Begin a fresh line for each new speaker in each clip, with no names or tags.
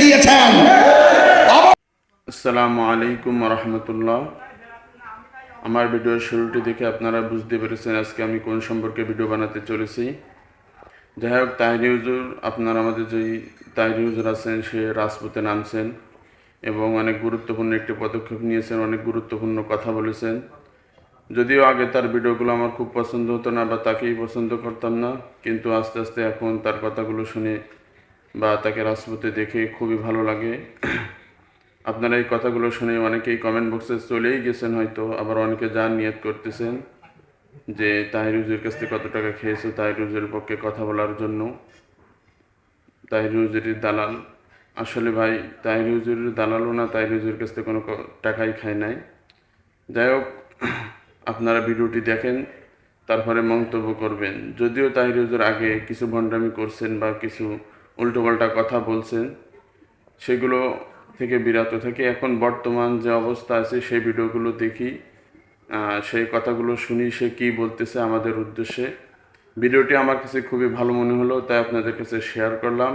গিয়েছেন।
আসসালামু আলাইকুম রহমতুল্লাহ আমার ভিডিওর শুরুটি দেখে আপনারা বুঝতে পেরেছেন আজকে আমি কোন সম্পর্কে ভিডিও বানাতে চলেছি। যাই হোক, তাহিরি হুজুর, আপনার আমাদের যেই তাহিরি হুজুর আছেন, সে রাজপথে নামছেন এবং অনেক গুরুত্বপূর্ণ একটি পদক্ষেপ নিয়েছেন, অনেক গুরুত্বপূর্ণ কথা বলেছেন। যদিও আগে তার ভিডিওগুলো আমার খুব পছন্দ হতো না বা তাকেই পছন্দ করতাম না, কিন্তু আস্তে আস্তে এখন তার কথাগুলো শুনে বা তাকে রাজপথে দেখে খুবই ভালো লাগে। আপনারা এই কথাগুলো শুনে অনেকেই কমেন্ট বক্সে চলেই গেছেন হয়তো, আবার অনেকে যার নিয়ত করতেছেন যে তাহির হুজুর কাছ থেকে কত টাকা খেয়েছে তাহির হুজুরের পক্ষে কথা বলার জন্য। তাহির হুজুরের দালাল, আসলে ভাই তাহির হুজুরের দালালও না তাহির হুজুরের কাছ থেকে কোনো টাকাই খায় নাই। যাই হোক, আপনারা ভিডিওটি দেখেন, তারপরে মন্তব্য করবেন। যদিও তাহির হুজুর আগে কিছু ভণ্ডামি করছেন বা কিছু উল্টোপাল্টা কথা বলছেন। সেগুলো থেকে বিরত থেকে এখন বর্তমান যে অবস্থা আছে, সেই ভিডিওগুলো দেখি। সেই কথাগুলো শুনি, সে কী বলতেছে আমাদের উদ্দেশ্যে। ভিডিওটি আমার কাছে খুবই ভালো মনে হলো, তাই আপনাদের কাছে শেয়ার করলাম।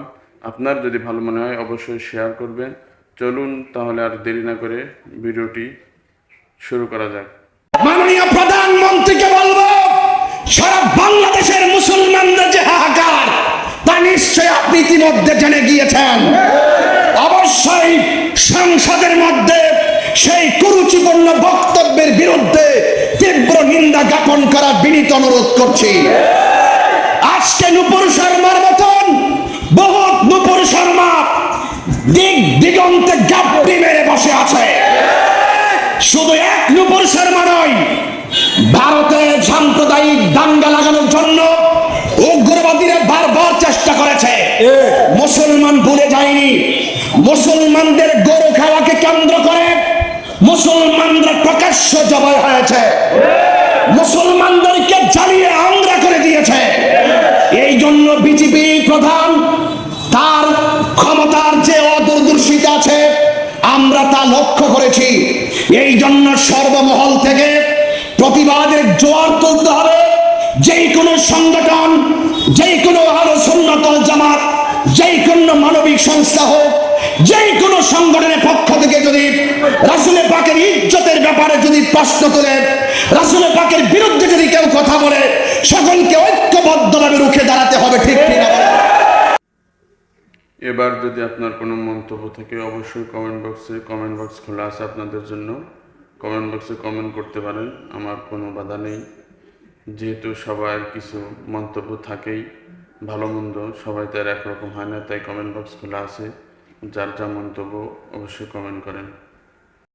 আপনার যদি ভালো মনে হয়, অবশ্যই শেয়ার করবেন। চলুন তাহলে আর দেরি না করে ভিডিওটি শুরু করা যাক।
মাননীয় প্রধানমন্ত্রীকে ইতিমধ্যে জেনে গিয়েছেন, অবশ্যই সংসদের মধ্যে সেই কুরুচিপূর্ণ বক্তব্যের বিরুদ্ধে তীব্র নিন্দা জ্ঞাপন করার বিনীত অনুরোধ করছি। আজকে নুপুর শর্মার মতন, বহুত নুপুর শর্মা দিক দিগন্তে গাপ্পি মেরে বসে আছে। শুধু এক নুপুর শর্মা নয়, ভারতে সাম্প্রদায়িক দাঙ্গা লাগানোর জন্য উগ্রবাদীরা বারবার চেষ্টা করেছে। মুসলমান ভুলে যায়নি। মুসলমানদের গরু খাওয়াকে কেন্দ্র করে মুসলমানরা প্রকাশ্য জবাই হয়েছে। মুসলমানদেরকে জ্বালিয়ে আমরা করে দিয়েছে। এই জন্য বিজেপি প্রধান তার ক্ষমতার যে অদূরদর্শিতা আছে, আমরা তা লক্ষ্য করেছি। এই জন্য সর্বমহল থেকে প্রতিবাদের জোয়ার তুলতে হবে। যেই কোনো সংগঠন যেই কোনো আরও সুন্নতল জামাত যেই কোনো মানবিক সংস্থা হোক যেই কোনো সংগঠনের পক্ষ থেকে যদি রাসুলের পাকের ইজ্জতের ব্যাপারে যদি প্রশ্ন তোলে, রাসুলের পাকের বিরুদ্ধে যদি কেউ কথা বলে, সকলকে ঐক্যবদ্ধভাবে রুখে দাঁড়াতে হবে, ঠিক কিনা
এবার যদি আপনার কোনো মন্তব্য থাকে, অবশ্যই কমেন্ট বক্সে কমেন্ট বক্স খোলা আছে আপনাদের জন্য। কমেন্ট বক্সে কমেন্ট করতে পারেন, আমার কোনো বাধা নেই। যেহেতু সবার কিছু মন্তব্য থাকেই, ভালো মন্দ সবাই তার একরকম হয় না, তাই কমেন্ট বক্স খোলা আছে। যার যা মন্তব্য অবশ্যই কমেন্ট করেন।